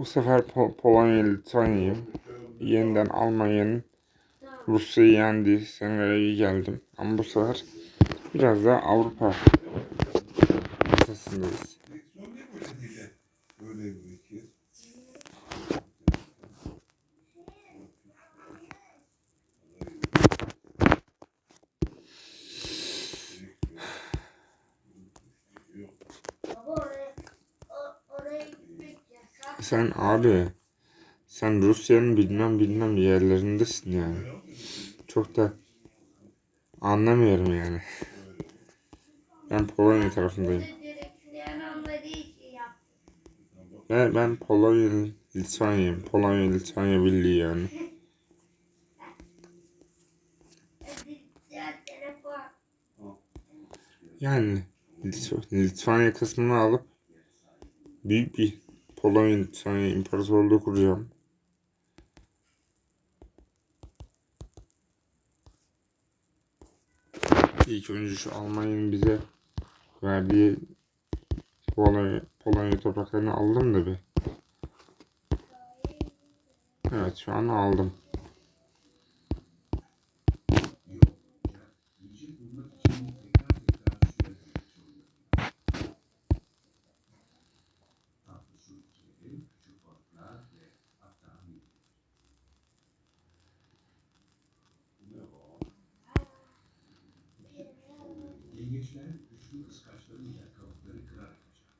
Bu sefer Po- Polonya Litvanya'yı yeniden Almanya'nın Rusya'yı yendi. Senelere geldim. Ama bu sefer biraz daha Avrupa masasındayız. Direksiyon niye böyle değil de? Böyle bir iki. Baba oraya, o- oraya gitmek yasak. Sen abi sen Rusya'nın bilmem bilmem yerlerindesin yani. Çok da anlamıyorum yani. Ben Polonya tarafındayım. Ben, ben Polonya, Litvanya'yım. Polonya, Litvanya Birliği yani. Yani Lit- Litvanya kısmını alıp büyük bir Polonya, imparatorluğu kuracağım. İlk önce şu Almanya'nın bize verdiği Polonya, Polonya topraklarını aldım da bir. Evet şu an aldım. Kıskaçlarıyla kabukları kırarak kaçar.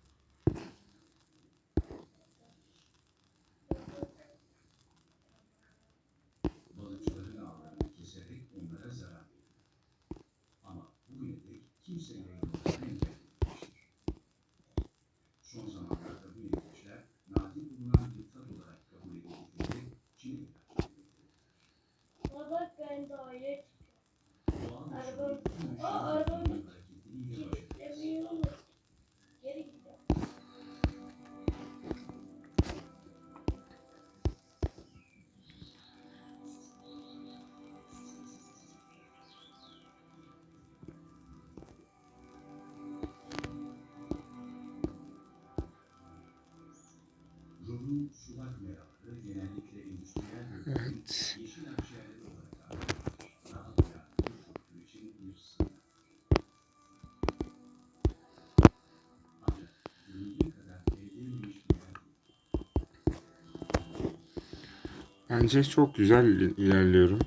Balıkçıların ağlarını keserek onlara zarar verir. Ama bugüne dek kimse yayınlarını engellememiştir. Son zamanlarda bu yengeçler nadir bulunan bir tat olarak kabul edildiğinde Çin'e kaçırıldı. Baba ben daire Doğal Araba- yaşamın tüm değil. Bence çok güzel il- ilerliyorum.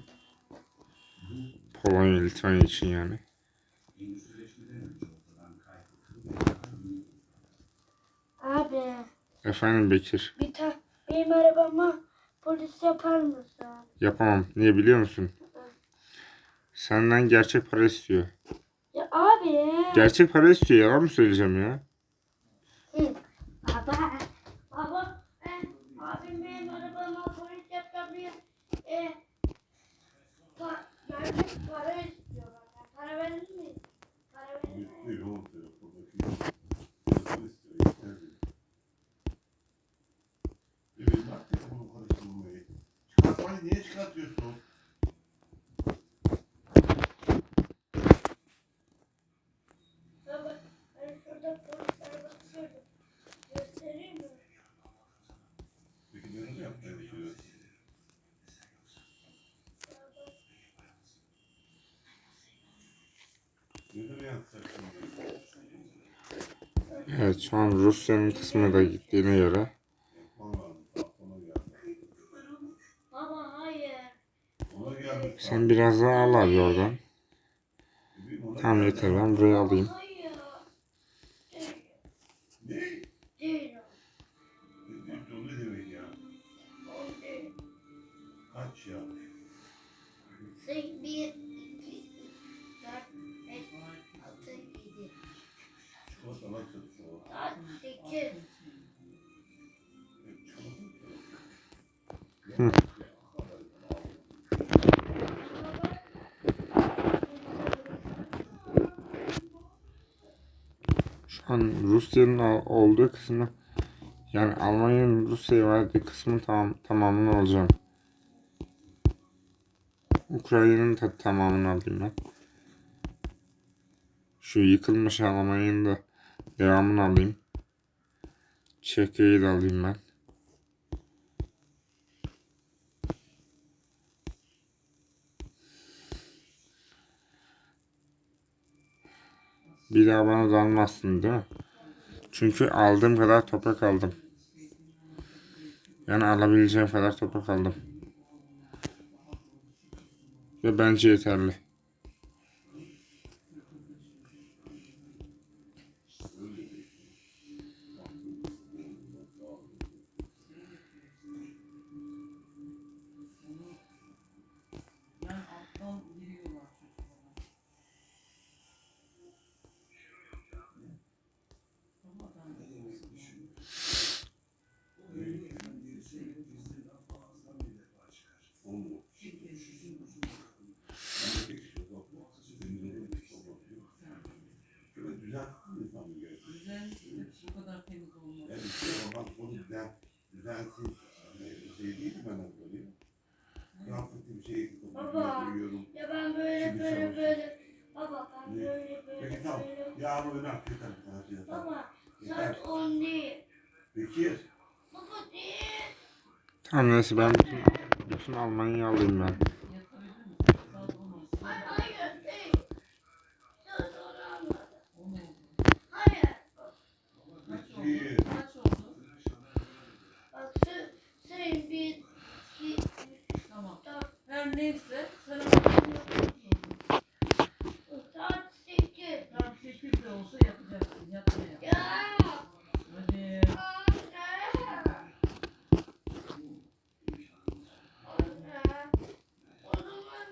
Polonya, Litvanya için yani. Abi Efendim Bekir. bir ta benim arabama polis yapar mısın? Yapamam. Niye biliyor musun? Senden gerçek para istiyor. Ya abi. Gerçek para istiyor. Yalan mı söyleyeceğim ya? Hı. Baba. Baba. E, abim benim arabama polis yapabilir. E, pa, gerçek para istiyor bana. Para verir mi? Para verir mi? Bitti oğlum telefondaki. Telefon istiyor. yeter diyor. Bebeğim bak telefonu konuşturmayı. Çıkartmayı niye çıkartıyorsun? Baba ben şurada polis arabası gördüm. Göstereyim mi? Peki ne yapmaya çalışıyor? Ne de yapacaksın? Evet şu an Rusya'nın kısmına da gittiğine göre sen biraz daha al abi oradan. Tamam yeter ben burayı alayım. Hayır. Değil. An Rusya'nın olduğu kısmı yani Almanya'nın Rusya'ya verdiği kısmın tamam, tamamını alacağım. Ukrayna'nın da tamamını alayım ben. Şu yıkılmış Almanya'nın da devamını alayım. Çekya'yı da alayım ben. Bir daha bana dalmazsın değil mi? Çünkü aldığım kadar toprak aldım. Yani alabileceğim kadar toprak aldım. Ve bence yeterli. Düzelsin. Yani şey değil mi bana böyle? Kıyafetim şey Baba. koyuyorum. Ya ben böyle Şimdi böyle böyle. Baba ben Ne? böyle böyle Peki tamam. böyle. Yarın. Yeter. Yeter. Yeter. Baba Yeter. saat 10 değil. Bekir. Baba değil. Tamam neyse ben bütün, bütün Almanya'yı alayım ben. Yatabilir misin? Saat olmaz. Hayır değil. Saat 10 olmadı. On oldu. Hayır. Kaç oldu? Bekir. Kaç oldu? Bak sen, sen bir, iki, Tamam. dört, Her neyse sen saat 8. Tam 8 de olsa yapacaksın. Yatmaya. Ya. Hadi. Anne. Anne. O zaman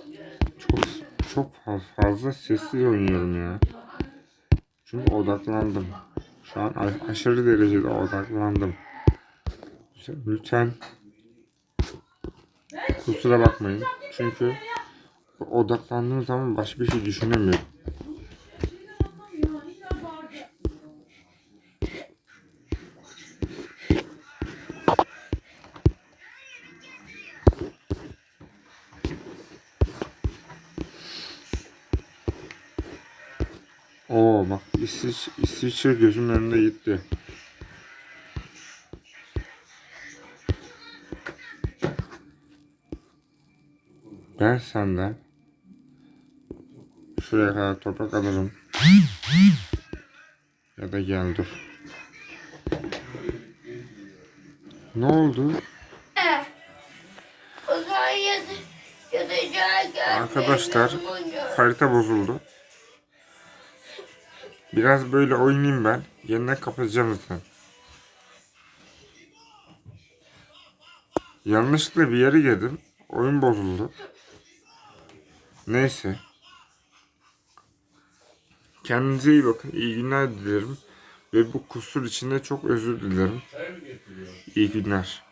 o gün- Çok fa- fazla sessiz oynuyorum ya. Çünkü odaklandım. Şu an aşırı derecede odaklandım. Lütfen kusura bakmayın. Çünkü odaklandığım zaman başka bir şey düşünemiyorum. Oo bak İsviç, İsviçre gözümün önünde gitti. Ben senden şuraya kadar toprak alırım. Ya da gel dur. Ne oldu? Arkadaşlar harita bozuldu. Biraz böyle oynayayım ben. Yeniden kapatacağım zaten. Yanlışlıkla bir yere girdim. Oyun bozuldu. Neyse. Kendinize iyi bakın. İyi günler dilerim. Ve bu kusur için de çok özür dilerim. İyi günler.